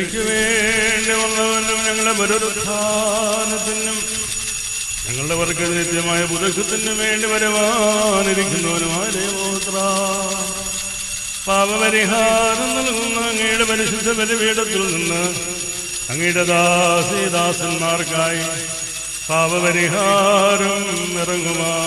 രക്ഷയ്ക്ക് വേണ്ടി വന്നവനും ഞങ്ങളുടെ പുനരുത്ഥാനത്തിനും ഞങ്ങളുടെ വർക്ക് നിത്യമായ പുരുഷത്തിനും വേണ്ടി വരുവാനിരിക്കുന്നവനുമായ ദേവോത്ര പാപപരിഹാരം നൽകുന്ന അങ്ങയുടെ പരിശുദ്ധ ബലിപീഠത്തിൽ നിന്ന് അങ്ങയുടെ ദാസിദാസന്മാർക്കായി പാപപരിഹാരം ഇറങ്ങുമാറാകണമേ.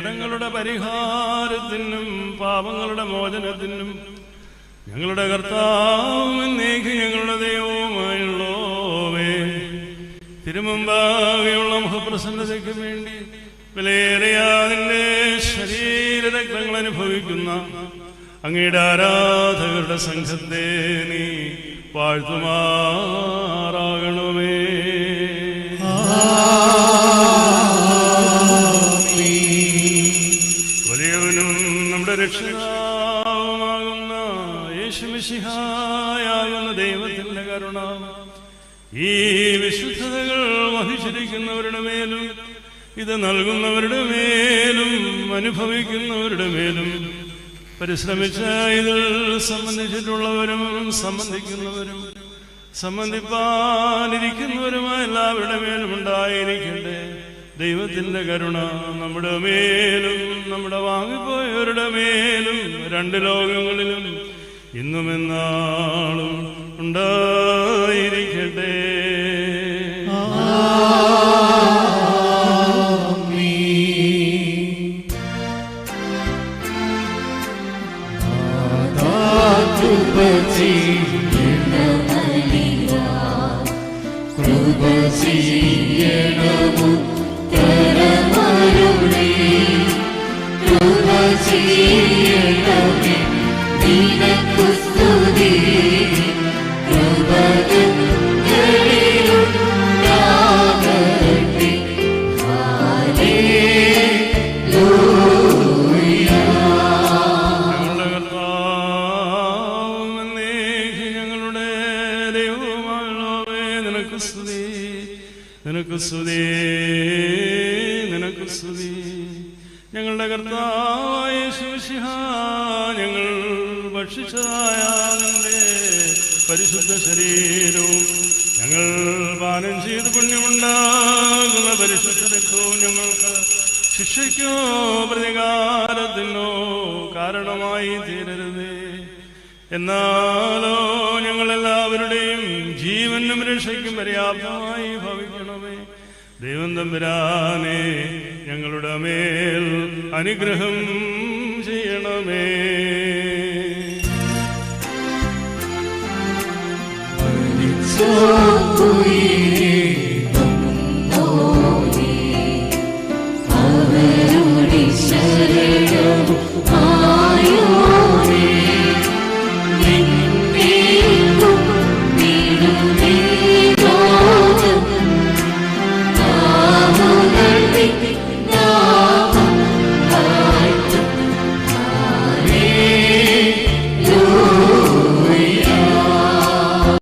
കടങ്ങളുടെ പരിഹാരത്തിനും പാപങ്ങളുടെ മോചനത്തിനും ഞങ്ങളുടെ കർത്താവും നീക്ക് ഞങ്ങളുടെ ദൈവവുമായുള്ളോവേ. തിരുമുമ്പാകെയുള്ള മുഖപ്രസന്നതയ്ക്ക് വേണ്ടി വിലയേറിയാതിന്റെ ശരീരരക്തങ്ങൾ അനുഭവിക്കുന്ന അങ്ങയുടെ ആരാധകരുടെ സംഘത്തെ നീ വാഴ്ത്തുമാറാകണമേ. വലിയവനും യേശുമിശിഹായാകുന്ന ദൈവത്തിന്റെ കരുണ. ഈ വിശുദ്ധതകൾ വഹിച്ചിരിക്കുന്നവരുടെ മേലും ഇത് നൽകുന്നവരുടെ മേലും അനുഭവിക്കുന്നവരുടെ മേലും പരിശ്രമിച്ച ഇതിൽ സംബന്ധിച്ചിട്ടുള്ളവരും സംബന്ധിക്കുന്നവരും സംബന്ധിപ്പാനിരിക്കുന്നവരുമായ എല്ലാവരുടെ മേലും ഉണ്ടായിരിക്കട്ടെ. ദൈവത്തിന്റെ കരുണ നമ്മുടെ മേലും നമ്മുടെ വാങ്ങിപ്പോയവരുടെ മേലും രണ്ട് ലോകങ്ങളിലും ഇന്നും എന്നാളും ചെയ്യണമു ഞങ്ങളുടെ സ്തുതി നിനക്ക് സ്തുതി നിനക്ക് സ്തുതി ഞങ്ങളുടെ കർത്താവായ ശുശിഹ ഞങ്ങൾ ഭക്ഷിച്ചതായ പരിശുദ്ധ ശരീരവും ഞങ്ങൾ പാനം ചെയ്ത് പുണ്യമുണ്ടാകുന്ന പരിശുദ്ധ രക്തവും ഞങ്ങൾക്ക് ശിക്ഷയ്ക്കോ പ്രതികാരത്തിനോ കാരണമായി തീരരുതേ. എന്നാലോ ഞങ്ങളെല്ലാവരുടെയും രക്ഷയ്ക്കും പര്യാപ്തമായി ഭവിക്കണമേ. ദൈവം തമ്പുരാനെ ഞങ്ങളുടെ മേൽ അനുഗ്രഹം ചെയ്യണമേ. So